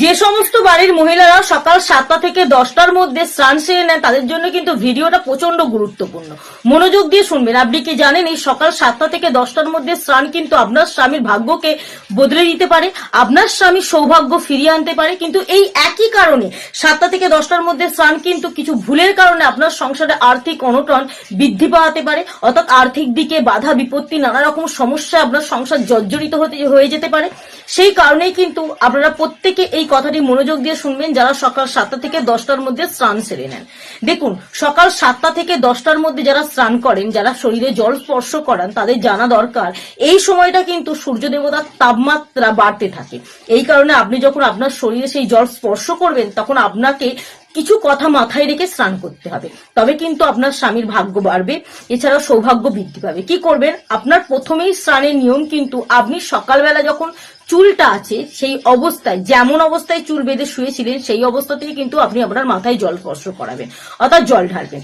যে সমস্ত বাড়ির মহিলারা সকাল সাতটা থেকে দশটার মধ্যে স্নান সেরে নেন, তাদের জন্য কিন্তু ভিডিওটা প্রচণ্ড গুরুত্বপূর্ণ। মনোযোগ দিয়ে শুনবেন। আপনি কি জানেন, এই সকাল সাতটা থেকে দশটার মধ্যে স্নান কিন্তু আপনার স্বামীর ভাগ্যকে বদলে দিতে পারে, আপনার স্বামীর সৌভাগ্য ফিরিয়ে আনতে পারে, কিন্তু এই একই কারণে সাতটা থেকে দশটার মধ্যে স্নান কিন্তু কিছু ভুলের কারণে আপনার সংসারে আর্থিক অনটন বৃদ্ধি পাওয়াতে পারে, অর্থাৎ আর্থিক দিকে বাধা বিপত্তি, নানা রকম সমস্যা আপনার সংসার জর্জরিত হতে, হয়ে যেতে পারে। সেই কারণেই কিন্তু আপনারা প্রত্যেকে এই কথাটি মনোযোগ দিয়ে শুনবেন যারা সকাল সাতটা থেকে দশটার মধ্যে স্নান সেরে নেন। দেখুন, সকাল সাতটা থেকে দশটার মধ্যে যারা স্নান করেন, যারা শরীরে জল স্পর্শ করান, তাদের জানা দরকার, এই সময়টা কিন্তু সূর্য দেবতার তাপমাত্রা বাড়তে থাকে। এই কারণে আপনি যখন আপনার শরীরে সেই জল স্পর্শ করবেন, তখন আপনাকে কিছু কথা মাথায় রেখে স্নান করতে হবে। তবে কিন্তু আপনার স্বামীর ভাগ্য বাড়বে এছাড়া সৌভাগ্য বৃদ্ধি পাবে। কি করবেন? আপনার প্রথমেই স্নানের নিয়ম কিন্তু আপনি সকালবেলা যখন চুলটা আছে, সেই অবস্থায়, যেমন অবস্থায় চুল বেঁধে শুয়েছিলেন, সেই অবস্থাতেই কিন্তু আপনি আপনার মাথায় জল স্পর্শ করাবেন, অর্থাৎ জল ঢালবেন।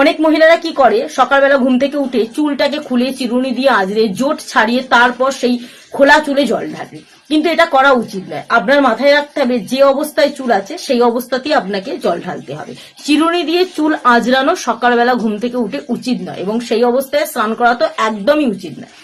অনেক মহিলারা কি করে, সকালবেলা ঘুম থেকে উঠে চুলটাকে খুলে চিরুনি দিয়ে আজরে জোট ছাড়িয়ে তারপর সেই খোলা চুলে জল ঢালবে কিন্তু এটা করা উচিত নয়। আপনার মাথায় রাখতে হবে, যে অবস্থায় চুল আছে, সেই অবস্থাতেই আপনাকে জল ঢালতে হবে। চিরুনি দিয়ে চুল আজরানো সকালবেলা ঘুম থেকে উঠে উচিত নয়, এবং সেই অবস্থায় স্নান করা তো একদমই উচিত নয়।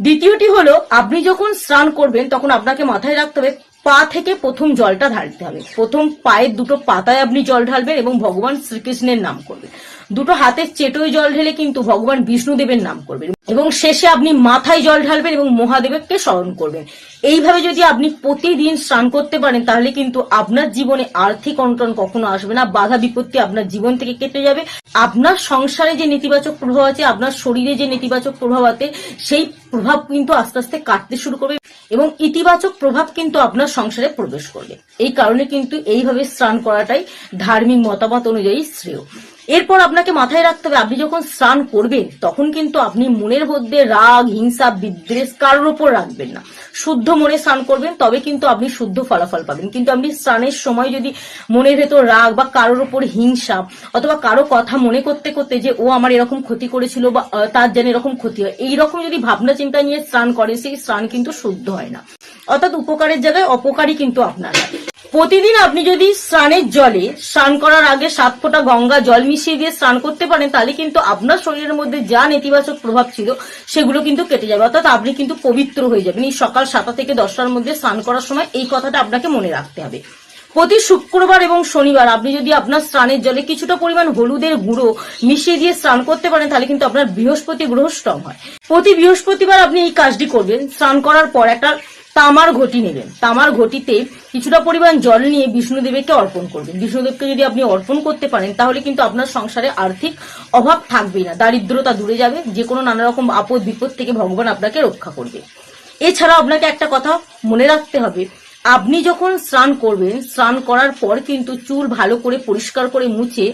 দ্বিতীয়টি হলো, আপনি যখন স্নান করবেন, তখন আপনাকে মাথায় রাখতে হবে, পা থেকে প্রথম জলটা ঢালতে হবে। প্রথম পায়ের দুটো পাতায় আপনি জল ঢালবেন এবং ভগবান শ্রীকৃষ্ণের নাম করবেন। দুটো হাতের চেটোয় জল ঢেলে কিন্তু ভগবান বিষ্ণুদেবের নাম করবেন। এবং শেষে আপনি মাথায় জল ঢালবেন এবং মহাদেবকে স্মরণ করবেন। এইভাবে যদি আপনি প্রতিদিন স্নান করতে পারেন, তাহলে কিন্তু আপনার জীবনে আর্থিক অনটন কখনো আসবে না, বাধা বিপত্তি আপনার জীবন থেকে কেটে যাবে। আপনার সংসারে যে নেতিবাচক প্রভাব আছে, আপনার শরীরে যে নেতিবাচক প্রভাব আছে, সেই প্রভাব কিন্তু আস্তে আস্তে কাটতে শুরু করবে এবং ইতিবাচক প্রভাব কিন্তু আপনার সংসারে প্রবেশ করবে। এই কারণে কিন্তু এইভাবে স্নান করাটাই ধার্মিক মতামত অনুযায়ী শ্রেয়। এরপর আপনাকে মাথায় রাখতে হবে, আপনি যখন স্নান করবেন, তখন কিন্তু আপনি মনের মধ্যে রাগ, হিংসা, বিদ্বেষ কারোর ওপর রাখবেন না। শুদ্ধ মনে স্নান করবেন, তবে কিন্তু আপনি শুদ্ধ ফলাফল পাবেন। কিন্তু আপনি স্নানের সময় যদি মনের ভেতর রাগ বা কারোর ওপর হিংসা অথবা কারও কথা মনে করতে করতে যে, ও আমার এরকম ক্ষতি করেছিল বা তার যেন এরকম ক্ষতি হয়, এইরকম যদি ভাবনা চিন্তা নিয়ে স্নান করে সেই স্নান কিন্তু শুদ্ধ হয় না। অর্থাৎ উপকারের জায়গায় অপকারী কিন্তু আপনার। প্রতিদিন আপনি যদি স্নানের জলে স্নান করার আগে সাত ফোঁটা গঙ্গা জল মিশিয়ে দিয়ে স্নান করতে পারেন, তাহলে কিন্তু আপনার শরীরের মধ্যে যা নেতিবাচক প্রভাব ছিল, সেগুলো কিন্তু কেটে যাবে। অর্থাৎ আপনি কিন্তু পবিত্র হয়ে যাবেন। এই সকাল সাতটা থেকে দশটার মধ্যে স্নান করার সময় এই কথাটা আপনাকে মনে রাখতে হবে। প্রতি শুক্রবার এবং শনিবার আপনি যদি আপনার স্নানের জলে কিছুটা পরিমাণ হলুদের গুঁড়ো মিশিয়ে দিয়ে স্নান করতে পারেন, তাহলে কিন্তু আপনার বৃহস্পতি গ্রহ স্ট্রং হয়। প্রতি বৃহস্পতিবার আপনি এই কাজটি করবেন। স্নান করার পর একটা তামার ঘটি নেবেন। তামার ঘটিতে কিছুটা পরিমাণ জল নিয়ে বিষ্ণুদেবকে অর্পণ করবেন। বিষ্ণুদেবকে যদি আপনি অর্পণ করতে পারেন, তাহলে কিন্তু আপনার সংসারে আর্থিক অভাব থাকবে না। দারিদ্রতা দূরে যাবে যে কোনো নানা রকম আপদ বিপদ থেকে ভগবান আপনাকে রক্ষা করবে। এছাড়া আপনাকে একটা কথা মনে রাখতে হবে, আপনি যখন স্নান করবেন, স্নান করার পর কিন্তু চুল ভালো করে পরিষ্কার করে মুছে,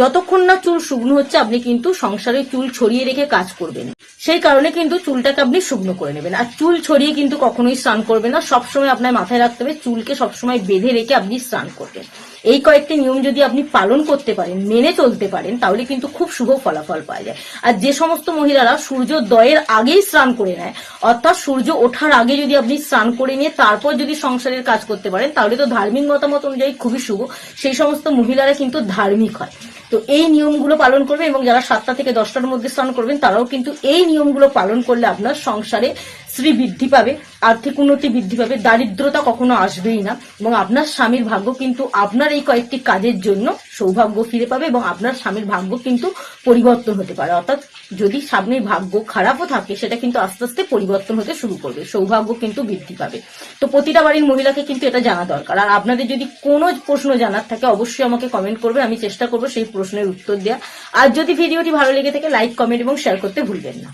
যতক্ষণ না চুল শুকনো হচ্ছে, আপনি কিন্তু সংসারে চুল ছড়িয়ে রেখে কাজ করবেন সেই কারণে কিন্তু চুলটাকে আপনি শুকনো করে নেবেন। আর চুল ছড়িয়ে কিন্তু কখনোই স্নান করবেন না। সবসময় আপনার মাথায় রাখতে হবে, চুলকে সবসময় বেঁধে রেখে আপনি স্নান করবেন। এই কয়েকটি নিয়ম যদি আপনি পালন করতে পারেন, মেনে চলতে পারেন, তাহলে কিন্তু খুব শুভ ফলাফল পাওয়া যায়। আর যে সমস্ত মহিলারা সূর্যোদয়ের আগেই স্নান করে নেয়, অর্থাৎ সূর্য ওঠার আগে যদি আপনি স্নান করে নিয়ে তারপর যদি সংসারের কাজ করতে পারেন, তাহলে তো ধার্মিক মতামত অনুযায়ী খুবই শুভ। সেই সমস্ত মহিলারা কিন্তু ধার্মিক হয়। তো এই নিয়মগুলো পালন করবে এবং যারা সাতটা থেকে দশটার মধ্যে স্নান করবেন, তারাও কিন্তু এই নিয়মগুলো পালন করলে আপনার সংসারে শ্রী বৃদ্ধি পাবে, আর্থিক উন্নতি বৃদ্ধি পাবে, দারিদ্রতা কখনো আসবেই না এবং আপনার স্বামীর ভাগ্য কিন্তু আপনার এই কয়েকটি কাজের জন্য সৌভাগ্য ফিরে পাবে এবং আপনার স্বামীর ভাগ্য কিন্তু পরিবর্তন হতে পারে। অর্থাৎ যদি স্বামীর ভাগ্য খারাপও থাকে, সেটা কিন্তু আস্তে আস্তে পরিবর্তন হতে শুরু করবে, সৌভাগ্য কিন্তু বৃদ্ধি পাবে। তো প্রতিটা বাড়ির মহিলাকে কিন্তু এটা জানা দরকার। আর আপনাদের যদি কোনো প্রশ্ন জানার থাকে, অবশ্যই আমাকে কমেন্ট করবে, আমি চেষ্টা করব সেই প্রশ্নের উত্তর দেওয়া আর যদি ভিডিওটি ভালো লেগে থাকে লাইক কমেন্ট এবং শেয়ার করতে ভুলবেন না।